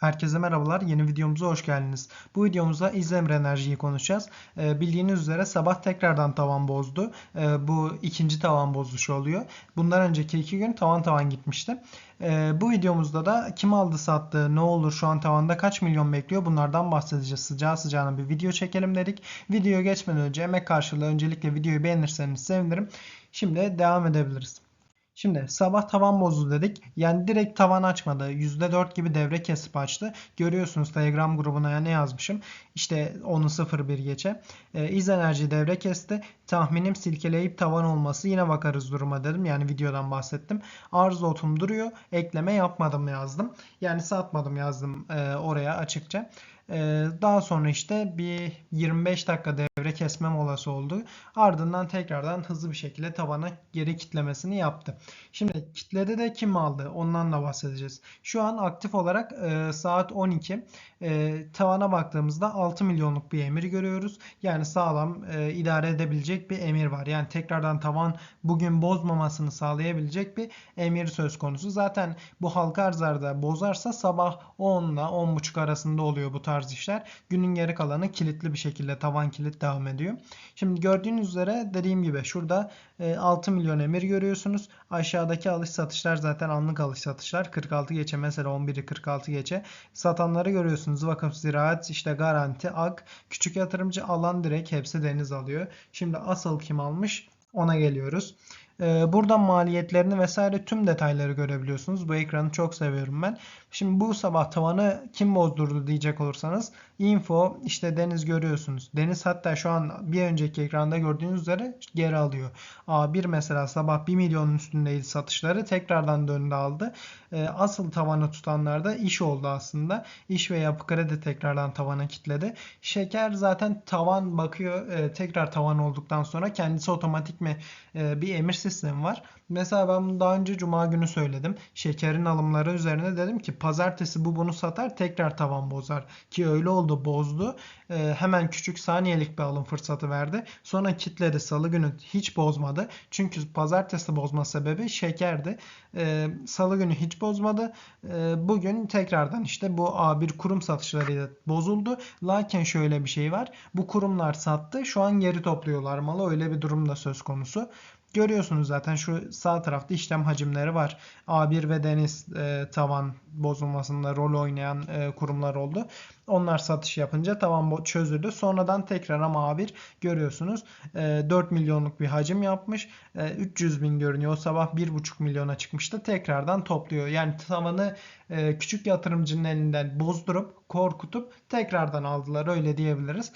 Herkese merhabalar. Yeni videomuza hoş geldiniz. Bu videomuzda İzlemir Enerji'yi konuşacağız. Ee, bildiğiniz üzere sabah tekrardan tavan bozdu. Ee, bu ikinci tavan bozuşu oluyor. Bundan önceki iki gün tavan tavan gitmişti. Ee, bu videomuzda da kim aldı sattı, ne olur şu an tavanda kaç milyon bekliyor bunlardan bahsedeceğiz. Sıcağı sıcağına bir video çekelim dedik. Videoya geçmeden önce emek karşılığı öncelikle videoyu beğenirseniz sevinirim. Şimdi devam edebiliriz. Şimdi sabah tavan bozdu dedik. Yani direkt tavan açmadı. %4 gibi devre kesip açtı. Görüyorsunuz Telegram grubuna ne yazmışım. İşte onu 01 geçe. E, İz enerji devre kesti. Tahminim silkeleyip tavan olması. Yine bakarız duruma dedim. Yani videodan bahsettim. Arz otum duruyor. Ekleme yapmadım yazdım. Yani satmadım yazdım e, oraya açıkça. Ee, daha sonra işte bir 25 dakika devre kesme molası oldu. Ardından tekrardan hızlı bir şekilde tavana geri kitlemesini yaptı. Şimdi kitlede de kim aldı? Ondan da bahsedeceğiz. Şu an aktif olarak e, saat 12. E, tavana baktığımızda 6 milyonluk bir emir görüyoruz. Yani sağlam e, idare edebilecek bir emir var. Yani tekrardan tavan bugün bozmamasını sağlayabilecek bir emir söz konusu. Zaten bu halka arzlarda bozarsa sabah 10 ile 10.30 arasında oluyor bu tarz tarz işler. Günün geri kalanı kilitli bir şekilde tavan kilit devam ediyor. Şimdi gördüğünüz üzere dediğim gibi şurada 6 e, milyon emir görüyorsunuz. Aşağıdaki alış satışlar zaten anlık alış satışlar. 46 geçe mesela 11'i 46 geçe. Satanları görüyorsunuz. Vakıf Ziraat, işte Garanti, AK, küçük yatırımcı alan direkt hepsi deniz alıyor. Şimdi asıl kim almış? Ona geliyoruz. Ee, buradan maliyetlerini vesaire tüm detayları görebiliyorsunuz. Bu ekranı çok seviyorum ben. Şimdi bu sabah tavanı kim bozdurdu diyecek olursanız info işte Deniz görüyorsunuz. Deniz hatta şu an bir önceki ekranda gördüğünüz üzere geri alıyor. A1 mesela sabah 1 milyonun üstündeydi satışları tekrardan döndü aldı. Ee, asıl tavanı tutanlar da iş oldu aslında. İş ve yapı kredi tekrardan tavana kitledi. Şeker zaten tavan bakıyor e, tekrar tavan olduktan sonra kendisi otomatik mi e, bir emir sistemi var. Mesela ben bunu daha önce cuma günü söyledim. Şekerin alımları üzerine dedim ki pazartesi bu bunu satar tekrar tavan bozar. Ki öyle oldu bozdu. Ee, hemen küçük saniyelik bir alım fırsatı verdi. Sonra kitledi salı günü hiç bozmadı. Çünkü pazartesi bozma sebebi şekerdi. Ee, salı günü hiç bozmadı. Ee, bugün tekrardan işte bu A1 kurum satışlarıyla bozuldu. Lakin şöyle bir şey var. Bu kurumlar sattı. Şu an geri topluyorlar malı. Öyle bir durum da söz konusu. Görüyorsunuz zaten şu sağ tarafta işlem hacimleri var. A1 ve Deniz e, tavan bozulmasında rol oynayan e, kurumlar oldu. Onlar satış yapınca tavan çözüldü. Sonradan tekrar ama A1 görüyorsunuz e, 4 milyonluk bir hacim yapmış. E, 300 bin görünüyor. O sabah 1,5 milyona çıkmıştı. Tekrardan topluyor. Yani tavanı e, küçük yatırımcının elinden bozdurup korkutup tekrardan aldılar. Öyle diyebiliriz.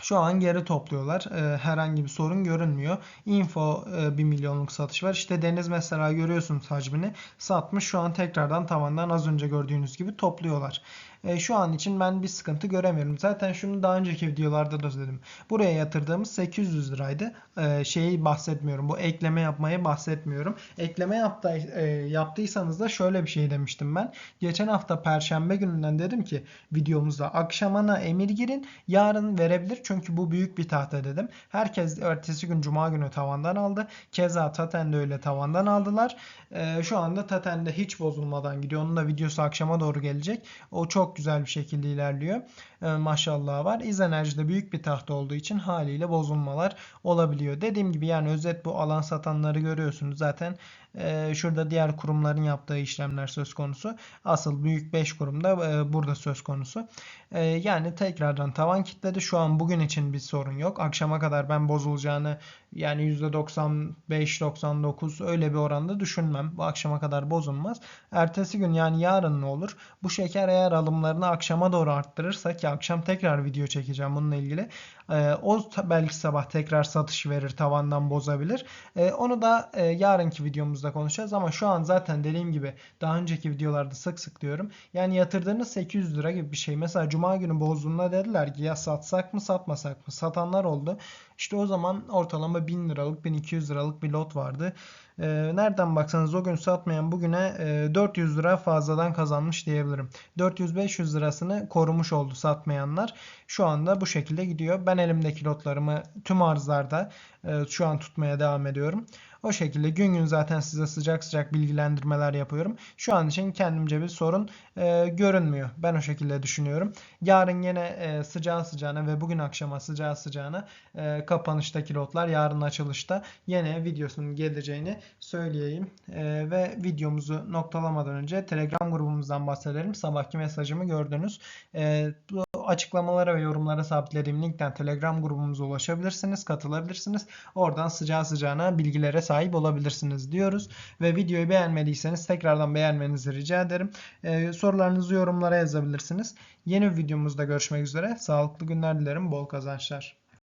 Şu an geri topluyorlar. E, herhangi bir sorun görünmüyor. Info e, 1 milyonluk satış var. İşte Deniz mesela görüyorsunuz hacmini satmış. Şu an tekrardan tavandan az önce gördüğünüz gibi topluyorlar. E, şu an için ben bir sıkıntı göremiyorum. Zaten şunu daha önceki videolarda da söyledim. Buraya yatırdığımız 800 liraydı. E, şeyi bahsetmiyorum. Bu ekleme yapmayı bahsetmiyorum. Ekleme yaptı, e, yaptıysanız da şöyle bir şey demiştim ben. Geçen hafta perşembe gününden dedim ki videomuzda akşamana emir girin. Yarın verebilir. Çünkü bu büyük bir tahta dedim. Herkes ertesi gün cuma günü tavandan aldı. Keza Taten de öyle tavandan aldılar. E, şu anda Taten de hiç bozulmadan gidiyor. Onun da videosu akşama doğru gelecek. O çok güzel bir şekilde ilerliyor. E, maşallah var. İz enerjide büyük bir tahta olduğu için haliyle bozulmalar olabiliyor. Dediğim gibi yani özet bu alan satanları görüyorsunuz. Zaten e, şurada diğer kurumların yaptığı işlemler söz konusu. Asıl büyük 5 kurumda e, burada söz konusu. E, yani tekrardan tavan kitledi. Şu an bugün için bir sorun yok. Akşama kadar ben bozulacağını yani %95-99 öyle bir oranda düşünmem. Bu akşama kadar bozulmaz. Ertesi gün yani yarın ne olur? Bu şeker eğer alımlarını akşama doğru arttırırsa ki akşam tekrar video çekeceğim bununla ilgili. E, o belki sabah tekrar satış verir tavandan bozabilir. E, onu da yarınki videomuzda konuşacağız ama şu an zaten dediğim gibi daha önceki videolarda sık sık diyorum. Yani yatırdığınız 800 lira gibi bir şey. Mesela cuma günü bozduğunda dediler ki ya satsak mı satmasak mı? Satanlar oldu. İşte o zaman ortalama 1000 liralık 1200 liralık bir lot vardı. E, nereden baksanız o gün satmayan bugüne e, 400 lira fazladan kazanmış diyebilirim. 400-500 lirasını korumuş oldu satmayanlar. Şu anda bu şekilde gidiyor. Ben elimdeki lotlarımı tüm arzlarda e, şu an tutmaya devam ediyorum. O şekilde gün gün zaten size sıcak sıcak bilgilendirmeler yapıyorum. Şu an için kendimce bir sorun e, görünmüyor. Ben o şekilde düşünüyorum. Yarın yine e, sıcağı sıcağına ve bugün akşama sıcağı sıcağına e, kapanıştaki lotlar yarın açılışta yine videosunun geleceğini söyleyeyim. E, ve videomuzu noktalamadan önce Telegram grubumuzdan bahsedelim. Sabahki mesajımı gördünüz. E, bu açıklamalara ve yorumlara sabitlediğim linkten Telegram grubumuza ulaşabilirsiniz, katılabilirsiniz. Oradan sıcağı sıcağına bilgilere sahip olabilirsiniz diyoruz. Ve videoyu beğenmediyseniz tekrardan beğenmenizi rica ederim. Ee, sorularınızı yorumlara yazabilirsiniz. Yeni videomuzda görüşmek üzere. Sağlıklı günler dilerim, bol kazançlar.